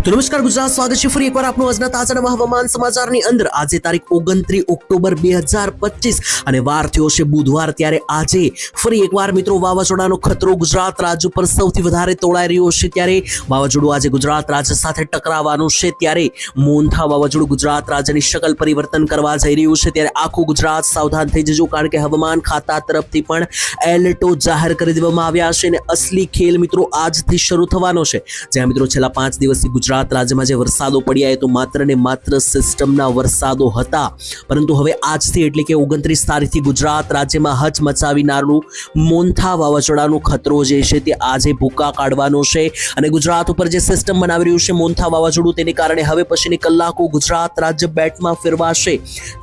નમસ્કાર, ગુજરાત સ્વાગત છે ફરી એકવાર આપનું આજના તાજા હવામાન સમાચારની અંદર. આજે તારીખ ઓગણત્રીસ ઓક્ટોબર બે હજાર પચીસ અને વાર થયો છે બુધવાર. ત્યારે આજે ફરી એકવાર મિત્રો વાવાઝોડાનો ખતરો ગુજરાત રાજ્ય પર સૌથી વધારે તોળાઈ રહ્યો છે. ત્યારે વાવાઝોડું આજે ગુજરાત રાજ્ય સાથે ટકરાવવાનું છે. ત્યારે મોન્થા વાવાઝોડું ગુજરાત રાજ્યની શકલ પરિવર્તન કરવા જઈ રહ્યું છે. ત્યારે આખું ગુજરાત સાવધાન થઈ જજો, કારણ કે હવામાન ખાતા તરફથી પણ એલર્ટો જાહેર કરી દેવામાં આવ્યા છે. અને અસલી ખેલ મિત્રો આજથી શરૂ થવાનો છે. જ્યાં મિત્રો છેલ્લા પાંચ દિવસથી ગુજરાત રાજ્યમાં જે વરસાદો પડ્યા એ તો માત્ર ને માત્ર સિસ્ટમના વરસાદો હતા. પરંતુ હવે આજથી એટલે કે ઓગણત્રીસ તારીખથી ગુજરાત રાજ્યમાં હચ મચાવીનારનું મોન્થા વાવાઝોડાનો ખતરો જે છે તે આજે ભૂકા કાઢવાનો છે. અને ગુજરાત ઉપર જે સિસ્ટમ બનાવી રહ્યું છે મોન્થા વાવાઝોડું તેને કારણે હવે પછીની કલાકો ગુજરાત રાજ્ય બેટમાં ફેરવાશે.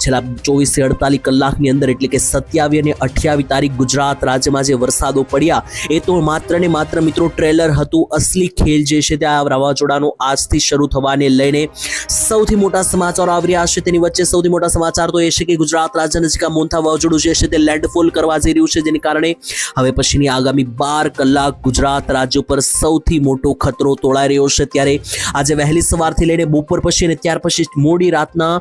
છેલ્લા ચોવીસથી અડતાલીસ કલાકની અંદર એટલે કે સત્યાવીસ અને અઠ્યાવીસ તારીખ ગુજરાત રાજ્યમાં જે વરસાદો પડ્યા, એ તો માત્ર ને માત્ર મિત્રો ટ્રેલર હતું. અસલી ખેલ જે છે તે આ વાવાઝોડાનો આજથી શરૂ થવાને લઈને સૌથી મોટા સમાચારો આવી રહ્યા છે. તેની વચ્ચે સૌથી મોટા સમાચાર તો એ છે કે ગુજરાત રાજ્ય નજીક આ મોન્થા વાવાઝોડું જે છે તે લેન્ડફોલ કરવા જઈ રહ્યું છે. જેને કારણે હવે પછીની આગામી બાર કલાક ગુજરાત રાજ્ય પર સૌથી મોટો ખતરો તોળાઈ રહ્યો છે. ત્યારે આજે વહેલી સવારથી લઈને બપોર પછી અને ત્યાર પછી મોડી રાતના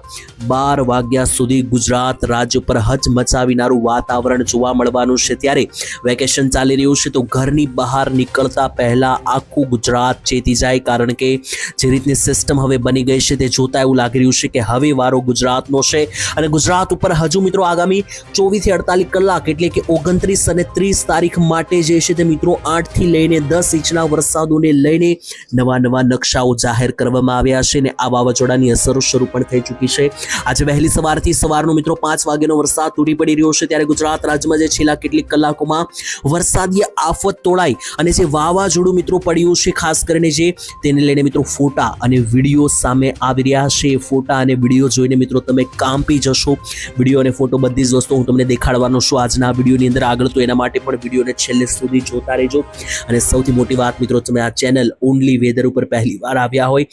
બાર વાગ્યા સુધી ગુજરાત રાજ્ય પર હચ મચાવીનારું વાતાવરણ જોવા મળવાનું છે. ત્યારે વેકેશન ચાલી રહ્યું છે તો ઘરની બહાર નીકળતા પહેલાં આખું ગુજરાત ચેતી જાય કારણ કે જે રીતની સિસ્ટમ હવે બની ગઈ છે તે જોતા એવું લાગી રહ્યું છે કે હવે વારો ગુજરાતનો છે. અને ગુજરાત ઉપર હજુ મિત્રો આગામી ચોવીસથી અડતાલીસ કલાક એટલે કે ઓગણત્રીસ અને ત્રીસ તારીખ માટે જે છે તે મિત્રો આઠથી લઈને દસ ઇંચના વરસાદોને લઈને નવા નવા નકશાઓ જાહેર કરવામાં આવ્યા છે અને આ વાવાઝોડાની અસરો શરૂ પણ થઈ ચૂકી છે. આજે વહેલી સવારથી સવારનો મિત્રો પાંચ વાગ્યાનો વરસાદ તૂટી પડી રહ્યો છે ત્યારે ગુજરાત રાજ્યમાં જે છેલ્લા કેટલીક કલાકોમાં વરસાદીય આફત તોડાઈ અને જે વાવાઝોડું મિત્રો પડ્યું છે ખાસ કરીને જે તેને લઈને મિત્રો ફોટા અને વીડિયો સામે આવી રહ્યા છે. ફોટા અને વીડિયો જોઈને મિત્રો તમે કાંપી જશો. વીડિયો અને ફોટો બધી જ વસ્તુ હું તમને દેખાડવાનો છું આજના વિડીયોની અંદર. આગળ તો એના માટે પણ વિડીયોને છેલ્લે સુધી જોતા રહેજો. અને સૌથી મોટી વાત મિત્રો તમે આ ચેનલ ઓનલી વેધર ઉપર પહેલી વાર આવ્યા હોય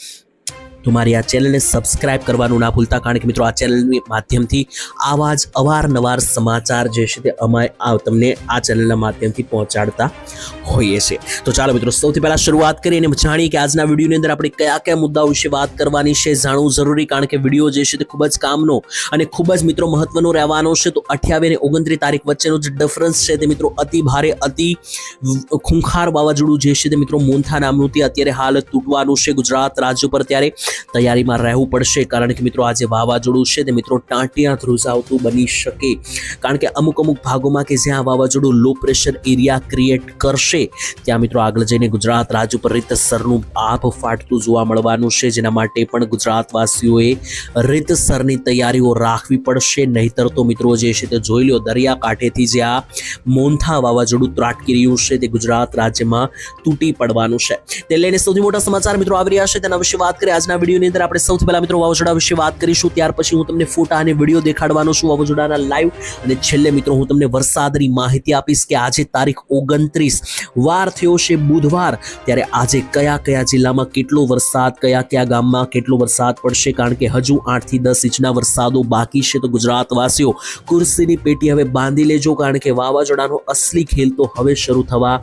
તો મારી આ ચેનલને સબસ્ક્રાઇબ કરવાનું ના ભૂલતા, કારણ કે મિત્રો આ ચેનલની માધ્યમથી આવા જ અવારનવાર સમાચાર જે છે તે અમારે આ તમને આ ચેનલના માધ્યમથી પહોંચાડતા હોઈએ છીએ. તો ચાલો મિત્રો, સૌથી પહેલાં શરૂઆત કરીને જાણીએ કે આજના વિડીયોની અંદર આપણે કયા કયા મુદ્દાઓ વિશે વાત કરવાની છે, જાણવું જરૂરી, કારણ કે વીડિયો જે છે તે ખૂબ જ કામનો અને ખૂબ જ મિત્રો મહત્વનો રહેવાનો છે. તો અઠ્યાવીસ અને ઓગણત્રીસ તારીખ વચ્ચેનો જે ડિફરન્સ છે તે મિત્રો અતિ ભારે, અતિ ખૂંખાર વાવાઝોડું જે છે તે મિત્રો મોન્થા નામનું તે અત્યારે હાલ તૂટવાનું છે ગુજરાત રાજ્ય પર ત્યારે તૈયારીમાં રહેવું પડશે. કારણ કે મિત્રો આજે વાવાઝોડું છે તે મિત્રો ટાંટિયા ધ્રુજાવતું બની શકે. કારણ કે અમુક અમુક ભાગોમાં કે જ્યાં વાવાઝોડું લો પ્રેશર એરિયા ક્રિએટ કરશે, ત્યાં મિત્રો આગળ જઈને ગુજરાત રાજ્ય ઉપર રીતસરનું આપ ફાટતું જોવા મળવાનું છે. જેના માટે પણ ગુજરાતવાસીઓએ રીતસરની તૈયારીઓ રાખવી પડશે. નહીતર તો મિત્રો જે છે તે જોઈ લો દરિયા કાંઠેથી જે આ મોન્થા વાવાઝોડું ત્રાટકી રહ્યું છે તે ગુજરાત રાજ્યમાં તૂટી પડવાનું છે. તે લઈને સૌથી મોટા સમાચાર મિત્રો આવી રહ્યા છે. તેના વિશે વાત કરીએ આજના વિડીયોની અંદર આપણે સૌથી પહેલા મિત્રો વાવાઝોડા વિશે વાત કરીશું. ત્યાર પછી હું તમને ફોટા અને વીડિયો દેખાડવાનો છું વાવાઝોડાના લાઈવ અને છેલ્લે મિત્રો હું તમને વરસાદની માહિતી આપીશ કે આજે તારીખ ઓગણત્રીસ વાર થયો છે બુધવાર. ત્યારે આજે કયા કયા જિલ્લામાં કેટલો વરસાદ, કયા કયા ગામમાં કેટલો વરસાદ પડશે? કારણ કે હજુ આઠથી દસ ઇંચના વરસાદો બાકી છે તો ગુજરાતવાસીઓ કુર્સીની પેટી હવે બાંધી લેજો કારણ કે વાવાઝોડાનો અસલી ખેલ તો હવે શરૂ થવા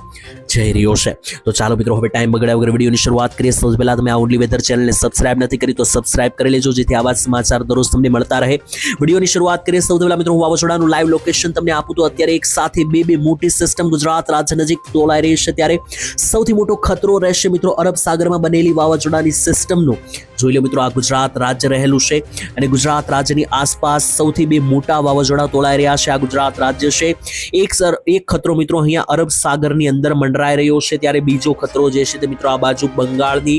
જઈ રહ્યો છે. તો ચાલો મિત્રો, હવે ટાઈમ બગડ્યા વગર વિડીયોની શરૂઆત કરીએ. સૌથી પહેલાં તમે આ ઓનલી વેધર ચેનલને સબસ્ક્રાઇબ નથી કરી તો સબસ્ક્રાઇબ કરી લેજો, જેથી આવા સમાચાર દરરોજ તમને મળતા રહે. વિડીયોની શરૂઆત કરીએ. સૌથી પહેલા મિત્રો, હું વાવાઝોડાનું લાઈવ લોકેશન તમને આપું તો અત્યારે એક સાથે બે બે મોટી સિસ્ટમ ગુજરાત રાજ્ય નજીક તોલાઈ રહી છે ત્યારે સૌથી મોટો ખતરો રહેશે મિત્રો અરબ સાગરમાં બનેલી વાવાઝોડાની સિસ્ટમનો જોઈ લો મિત્રો, આ ગુજરાત રાજ્ય રહેલું છે અને ગુજરાત રાજ્યની આસપાસ સૌથી બે મોટા વાવાઝોડા તોળાઈ રહ્યા છે. આ ગુજરાત રાજ્ય છે. એક સર, એક ખતરો મિત્રો અહીંયા અરબ સાગરની અંદર મંડરાઈ રહ્યો છે. ત્યારે બીજો ખતરો જે છે તે મિત્રો આ બાજુ બંગાળની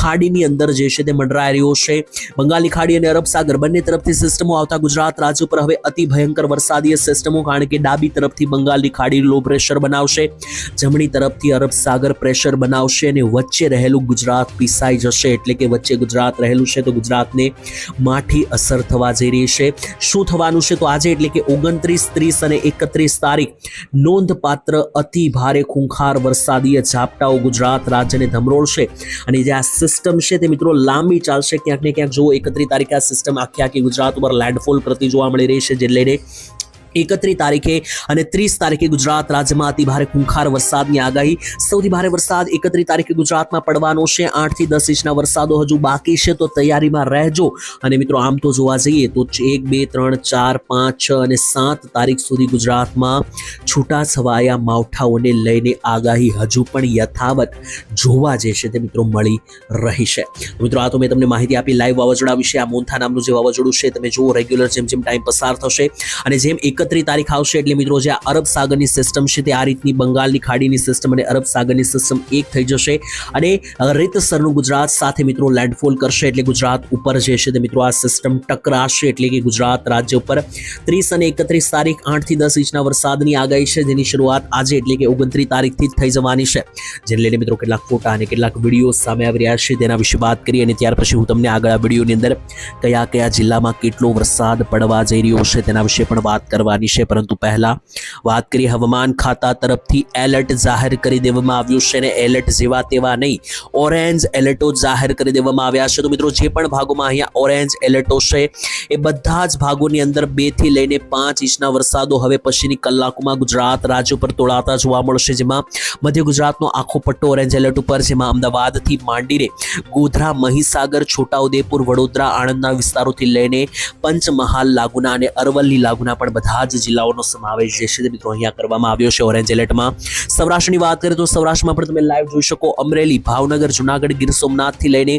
ખાડીની અંદર જે છે તે મંડરાઈ રહ્યો છે. બંગાળની ખાડી અને અરબ સાગર બંને તરફથી સિસ્ટમો આવતા ગુજરાત રાજ્ય ઉપર હવે અતિ ભયંકર વરસાદીય સિસ્ટમો, કારણ કે ડાબી તરફથી બંગાળની ખાડી લો પ્રેશર બનાવશે. જમણી તરફથી અરબ સાગર પ્રેશર બનાવશે અને વચ્ચે રહેલું ગુજરાત પીસાઈ જશે. એટલે કે વચ્ચે ગુજરાત રહેલું છે તો ગુજરાતને માઠી અસર થવા જઈ રહી છે. શું થવાનું છે? તો આજે એટલે કે ઓગણત્રીસ, ત્રીસ અને એકત્રીસ તારીખ નોંધપાત્ર અતિ ભારે ખૂંખાર વરસાદીય ઝાપટાઓ ગુજરાત રાજ્યને ધમરોળશે અને જે આ સિસ્ટમ છે તે મિત્રો લાંબી ચાલશે. ક્યાંક ને ક્યાંક જુઓ, એકત્રીસ તારીખે આ સિસ્ટમ આખી આખી ગુજરાત ઉપર લેન્ડફોલ કરતી જોવા મળી રહી છે, જે લઈને એકત્રીસ તારીખે અને ત્રીસ તારીખે ગુજરાત રાજ્યમાં અતિ ભારે ખૂંખાર વરસાદની આગાહી. સૌથી ભારે વરસાદ એકત્રીસ તારીખે ગુજરાતમાં પડવાનો છે. આઠથી દસ ઇંચના વરસાદો હજુ બાકી છે, તો તૈયારીમાં રહેજો. અને મિત્રો, આમ તો જોવા જઈએ તો એક, બે, ત્રણ, ચાર, પાંચ, છ અને સાત તારીખ સુધી ગુજરાતમાં છૂટા છવાયા માવઠાઓને લઈને આગાહી હજુ પણ યથાવત જોવા જે છે તે મિત્રો મળી રહી છે. મિત્રો, આ તો મેં તમને માહિતી આપી, લાઈવ વાવાઝોડા વિશે, આ મોન્થા નામનું જે વાવાઝોડું છે, તમે જુઓ રેગ્યુલર જેમ જેમ ટાઈમ પસાર થશે અને જેમ એકત્રીસ તારીખ આવશે એટલે મિત્રો જે અરબ સાગરની સિસ્ટમ છે તે આ રીતની બંગાળની ખાડીની સિસ્ટમ અને અરબ સાગરની સિસ્ટમ એક થઈ જશે. અને રીતસરનું ગુજરાત સાથે મિત્રો લેન્ડફોલ કરશે એટલે ગુજરાત ઉપર જે છે તે મિત્રો આ સિસ્ટમ ટકરાશે એટલે કે ગુજરાત રાજ્ય ઉપર ત્રીસ અને એકત્રીસ તારીખ આઠથી દસ ઇંચના વરસાદની આગાહી છે. જેની શરૂઆત આજે એટલે કે ઓગણત્રીસ તારીખથી જ થઈ જવાની છે. જેને લઈને મિત્રો કેટલાક ફોટા અને કેટલાક વીડિયો સામે આવી રહ્યા છે. તેના વિશે વાત કરી અને ત્યાર પછી હું તમને આગળ આ વિડીયોની અંદર કયા કયા જિલ્લામાં કેટલો વરસાદ પડવા જઈ રહ્યો છે તેના વિશે પણ વાત કરવાની છે. પરંતુ પહેલા વાત કરીએ હવામાન ખાતા તરફથી એલર્ટ જાહેર કરી દેવામાં આવ્યું છે અને એલર્ટ જેવા તેવા નહીં, ઓરેન્જ એલર્ટો જાહેર કરી દેવામાં આવ્યા છે. તો મિત્રો, જે પણ ભાગોમાં અહીંયા ઓરેન્જ એલર્ટો છે, એ બધા જ ભાગોની અંદર બેથી લઈને પાંચ ઇંચના વરસાદો હવે પછીની કલાકોમાં ગુજરાત રાજ્ય પર તોળાતા જોવા મળશે. જેમાં મધ્ય ગુજરાતનો આખો પટ્ટો ઓરેન્જ એલર્ટ ઉપર, જેમાં અમદાવાદથી માંડીને ગોધરા, મહીસાગર, છોટાઉદેપુર, વડોદરા, આણંદના વિસ્તારોથી લઈને પંચમહાલ, લાગુના અને અરવલ્લી લાગુના પણ બધા જ જિલ્લાઓનો સમાવેશ જે છે તે મિત્રો અહીંયા કરવામાં આવ્યો છે ઓરેન્જ એલર્ટમાં. સૌરાષ્ટ્રની વાત કરીએ તો સૌરાષ્ટ્રમાં પણ તમે લાઈવ જોઈ શકો અમરેલી, ભાવનગર, જુનાગઢ, ગીર સોમનાથથી લઈને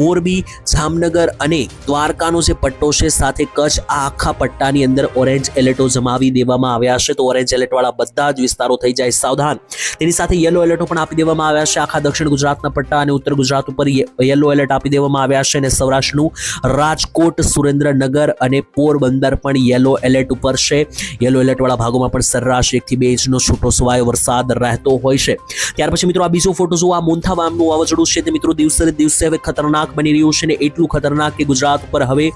મોરબી, જામનગર અને દ્વારકાનો જે પટ્ટો છે સાથે કચ્છ આ આખા પટ્ટાની અંદર ઓરેન્જ એલર્ટો જમાવી દેવામાં આવ્યા છે. તો ઓરેન્જ એલર્ટવાળા બધા જ વિસ્તારો થઈ જાય સાવધાન. તેની સાથે યલો એલર્ટો પણ આપી દેવામાં આવ્યા છે. આખા દક્ષિણ ગુજરાતના પટ્ટા અને ઉત્તર ગુજરાત ઉપર યલો એલર્ટ આપી દેવામાં આવ્યા છે. અને સૌરાષ્ટ્રનું રાજકોટ, સુરેન્દ્રનગર અને પોરબંદર પણ યલો એલર્ટ ઉપર છે. યલો એલર્ટ વાળા ભાગોમાં પણ સરેરાશ એકથી બે ઇંચનો છૂટો સવાયો વરસાદ રહેતો હોય છે. ત્યાર પછી મિત્રો આ બીજો ફોટો જુઓ. આ મોન્થા વામનું વાવાઝોડું છે તે મિત્રો દિવસે દિવસે હવે ખતરનાક બની રહ્યું છે ને એટલું ખતરનાક કે ગુજરાત ઉપર હવે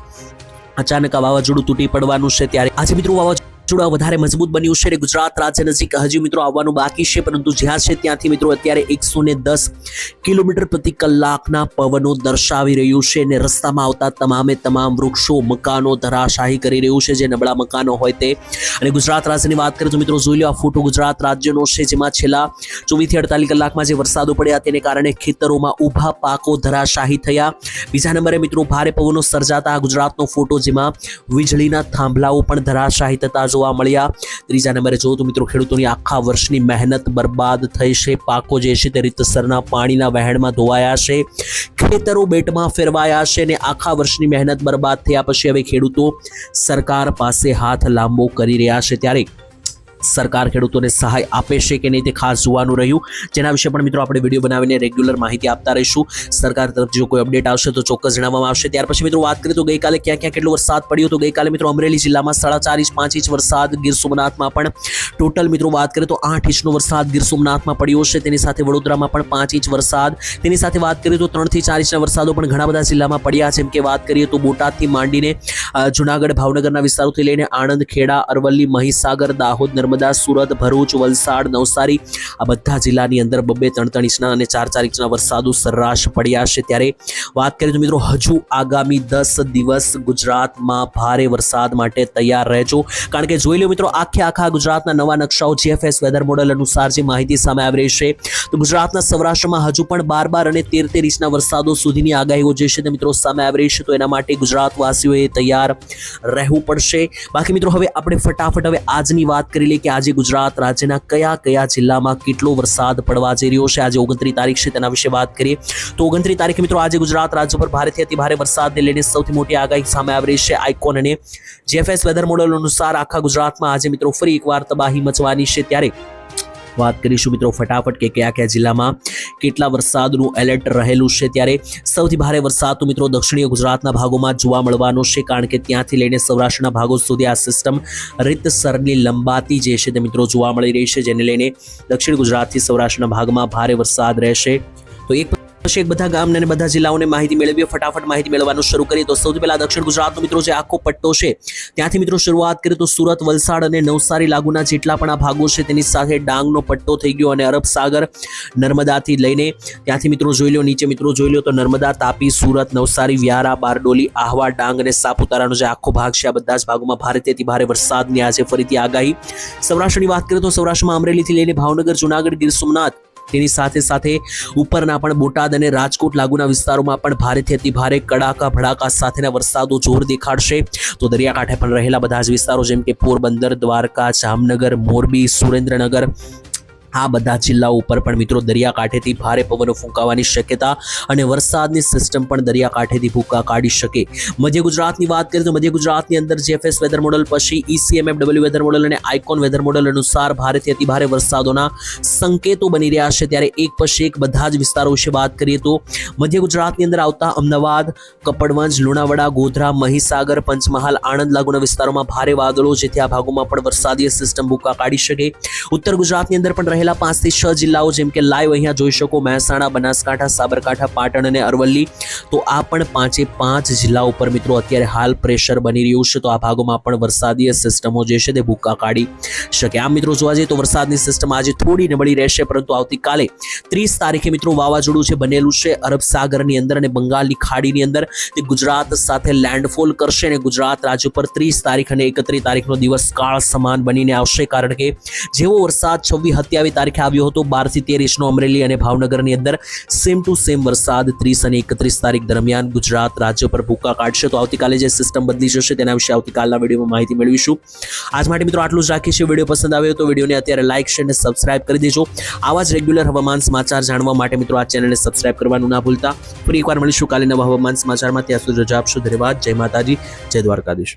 અચાનક આ વાવાઝોડું તૂટી પડવાનું છે ત્યારે આજે મિત્રો વાવાઝોડું વધારે મજબૂત બન્યું છે ગુજરાત રાજ્ય નજીક હજી મિત્રો આવવાનું બાકી છે, પરંતુ જ્યાં છે ત્યાંથી મિત્રો અત્યારે એકસો ને દસ કિલોમીટર પ્રતિ કલાકના પવનો દર્શાવી રહ્યું છે અને રસ્તામાં આવતા તમામે તમામ વૃક્ષો, મકાનો ધરાશાહી કરી રહ્યું છે. જે નબળા મકાનો હોય તે. અને ગુજરાત રાજ્યની વાત કરીએ તો મિત્રો જોઈ લો આ ફોટો ગુજરાત રાજ્યનો છે, જેમાં છેલ્લા ચોવીસથી અડતાલીસ કલાકમાં જે વરસાદો પડ્યા તેને કારણે ખેતરોમાં ઊભા પાકો ધરાશાહી થયા. બીજા નંબરે મિત્રો ભારે પવનો સર્જાતા ગુજરાતનો ફોટો, જેમાં વીજળીના થાંભલાઓ પણ ધરાશાહી થતા જોવા મળ્યા. ત્રીજા નંબરે જો તો મિત્રો ખેડૂતોની આખા વર્ષની મહેનત બરબાદ થઈ છે. પાકો જે છે તે રીતસરના પાણીના વહેણમાં ધોવાયા છે. ખેતરો બેટમાં ફેરવાયા છે અને આખા વર્ષની મહેનત બરબાદ થયા પછી હવે ખેડૂતો સરકાર પાસે હાથ લાંબો કરી રહ્યા છે. ત્યારે સરકાર ખેડૂતોને સહાય આપે છે કે નહીં તે ખાસ જોવાનું રહ્યું. જેના વિશે પણ મિત્રો આપણે વીડિયો બનાવીને રેગ્યુલર માહિતી આપતા રહીશું. સરકાર તરફથી જો કોઈ અપડેટ આવશે તો ચોક્કસ જણાવવામાં આવશે. ત્યાર પછી મિત્રો વાત કરીએ તો ગઈકાલે ક્યાં ક્યાં કેટલો વરસાદ પડ્યો તો ગઈકાલે મિત્રો અમરેલી જિલ્લામાં સાડા ચાર ઇંચ, પાંચ ઇંચ વરસાદ, ગીર સોમનાથમાં પણ ટોટલ મિત્રો વાત કરીએ તો આઠ ઇંચનો વરસાદ ગીર સોમનાથમાં પડ્યો છે. તેની સાથે વડોદરામાં પણ પાંચ ઇંચ વરસાદ. તેની સાથે વાત કરીએ તો ત્રણથી ચાર ઇંચના વરસાદો પણ ઘણા બધા જિલ્લામાં પડ્યા જેમ કે વાત કરીએ તો બોટાદથી માંડીને જુનાગઢ, ભાવનગરના વિસ્તારોથી લઈને આણંદ, ખેડા, અરવલ્લી, મહીસાગર, દાહોદ, નર્મદા સુરત, ભરૂચ, વલસાડ, નવસારી આ બધા જિલ્લાની અંદર બબ્બે ત્રણ ત્રણ ઇંચના અને ચાર ચાર ઇંચના વરસાદો સરેરાશ પડ્યા છે. ત્યારે વાત કરીએ તો મિત્રો હજુ આગામી દસ દિવસ ગુજરાતમાં ભારે વરસાદ માટે તૈયાર રહેજો. કારણ કે જોઈ લો મિત્રો આખે આખા ગુજરાતના નવા નકશાઓ જીએફએસ વેધર મોડલ અનુસાર જે માહિતી સામે આવી રહી છે, તો ગુજરાતના સૌરાષ્ટ્રમાં હજુ પણ બાર બાર અને તેર તેર ઇંચના વરસાદો સુધીની આગાહીઓ જે છે તે મિત્રો સામે આવી રહી છે. તો એના માટે ગુજરાતવાસીઓએ તૈયાર રહેવું પડશે. બાકી મિત્રો હવે આપણે ફટાફટ હવે આજની વાત કરી લઈએ. કે આજે ગુજરાત રાજ્યના કયા કયા જિલ્લામાં કેટલો વરસાદ પડવા જઈ રહ્યો છે. આજે ઓગણત્રીસ તારીખ છે, તેના વિશે વાત કરીએ. તો ઓગણત્રીસ તારીખે મિત્રો આજે ગુજરાત રાજ્ય પર ભારેથી અતિ ભારે વરસાદને લઈને સૌથી મોટી આગાહી સામે આવી રહી છે આઇકોન અને જેએફએસ વેધર મોડલ અનુસાર આખા ગુજરાતમાં આજે મિત્રો ફરી એકવાર તબાહી મચવાની છે. ત્યારે વાત કરીશું મિત્રો ફટાફટ કે કયા કયા જિલ્લામાં કેટલા વરસાદનું એલર્ટ રહેલું છે ત્યારે સૌથી ભારે વરસાદ મિત્રો દક્ષિણીય ગુજરાતના ભાગોમાં જોવા મળવાનો છે કારણ કે ત્યાંથી લઈને સૌરાષ્ટ્રના ભાગો સુધી આ સિસ્ટમ રીતસરની લંબાતી જે છે તે મિત્રો જોવા મળી રહી છે જેને લઈને દક્ષિણ ગુજરાતથી સૌરાષ્ટ્રના ભાગમાં ભારે વરસાદ રહેશે. તો એક એક બધા ગામને અને બધા જિલ્લાઓને માહિતી મેળવીએ, ફટાફટ માહિતી મેળવવાનું શરૂ કરીએ. તો સૌથી પહેલા દક્ષિણ ગુજરાતનો મિત્રો જે આખો પટ્ટો છે, ત્યાંથી મિત્રો શરૂઆત કરીએ તો સુરત, વલસાડ અને નવસારી લાગુના જેટલા પણ આ ભાગો છે, તેની સાથે ડાંગનો પટ્ટો થઈ ગયો અને અરબ સાગર નર્મદાથી લઈને ત્યાંથી મિત્રો જોઈ લો નીચે મિત્રો જોઈ લો તો નર્મદા, તાપી, સુરત, નવસારી, વ્યારા, બારડોલી, આહવા, ડાંગ અને સાપુતારાનો જે આખો ભાગ છે, આ બધા જ ભાગોમાં ભારેથી ભારે વરસાદની આજે ફરીથી આગાહી. સૌરાષ્ટ્રની વાત કરીએ તો સૌરાષ્ટ્રમાં અમરેલીથી લઈને ભાવનગર, જુનાગઢ, ગીર સોમનાથ તેની સાથે સાથે ઉપરના પણ બોટાદ અને રાજકોટ લાગુના વિસ્તારોમાં પણ ભારેથી અતિ ભારે કડાકા, ભડાકા સાથેના વરસાદો જોર દેખાડશે. તો દરિયાકાંઠે પણ રહેલા બધા જ વિસ્તારો જેમ કે પોરબંદર, દ્વારકા, જામનગર, મોરબી, સુરેન્દ્રનગર આ બધા જિલ્લાઓ ઉપર પણ મિત્રો દરિયાકાંઠેથી ભારે પવનો ફૂંકાવાની શક્યતા અને વરસાદની સિસ્ટમ પણ દરિયાકાંઠેથી ભૂકા કાઢી શકે. મધ્ય ગુજરાતની વાત કરીએ તો મધ્ય ગુજરાતની અંદર જીએફએસ વેધર મોડલ પછી ઈસીએમએફડબલ્યુ ડબલ્યુ વેધર મોડલ અને આઇકોન વેધર મોડલ અનુસાર ભારેથી અતિ ભારે વરસાદોના સંકેતો બની રહ્યા છે. ત્યારે એક પછી એક બધા જ વિસ્તારો વિશે વાત કરીએ તો મધ્ય ગુજરાતની અંદર આવતા અમદાવાદ, કપડવંજ, લુણાવાડા, ગોધરા, મહીસાગર, પંચમહાલ, આણંદ લાગુના વિસ્તારોમાં ભારે વાદળો, જેથી આ ભાગોમાં પણ વરસાદીય સિસ્ટમ ભૂકા કાઢી શકે. ઉત્તર ગુજરાતની અંદર પણ રહેલા પાંચથી છ જિલ્લાઓ જેમ કે લાઈવ અહીંયા જોઈ શકો, મહેસાણા, બનાસકાંઠા, સાબરકાંઠા, પાટણ અને અરવલ્લી. તો આ પણ પાંચે પાંચ જિલ્લા ઉપર મિત્રો અત્યારે હાલ પ્રેશર બની રહ્યું છે. તો આ ભાગોમાં પણ વરસાદીય સિસ્ટમો જે છે તે ભૂકા કાઢી શકે. આમ મિત્રો જોવા જઈએ તો વરસાદની સિસ્ટમ આજે થોડી નબળી રહેશે, પરંતુ આવતીકાલે ત્રીસ તારીખે મિત્રો વાવાઝોડું છે બનેલું છે અરબ સાગરની અંદર અને બંગાળની ખાડીની અંદર તે ગુજરાત સાથે લેન્ડફોલ કરશે અને ગુજરાત રાજ્ય પર ત્રીસ તારીખ અને એકત્રીસ તારીખનો દિવસ કાળ સમાન બનીને આવશે. કારણ કે જેવો વરસાદ છવ્વીસ સત્યાવીસ તારીખે આવ્યો હતો. બારથી તેર ઇંચનો અમરેલી અને ભાવનગરની અંદર સેમ ટુ સેમ વરસાદ ત્રીસ અને એકત્રીસ તારીખ દરમિયાન ગુજરાત રાજ્ય પર ભૂકા કાઢશે. તો આવતીકાલે જે સિસ્ટમ બદલી જશે તેના વિશે આવતીકાલના વિડીયોમાં માહિતી મેળવીશું. આજ માટે મિત્રો આટલું જ રાખીશું વીડિયો પસંદ આવ્યો તો વિડીયોને અત્યારે લાઇક શેર અને સબસ્ક્રાઇબ કરી દેજો. આવા જ રેગ્યુલર હવામાન સમાચાર જાણવા માટે મિત્રો આ ચેનલને સબસ્ક્રાઇબ કરવાનું ના ભૂલતા. ફરી એકવાર મળીશું કાલે નવા હવામાન સમાચારમાં. ત્યાં સુધી રજા આપશો. ધન્યવાદ. જય માતાજી. જય દ્વારકાધીશ.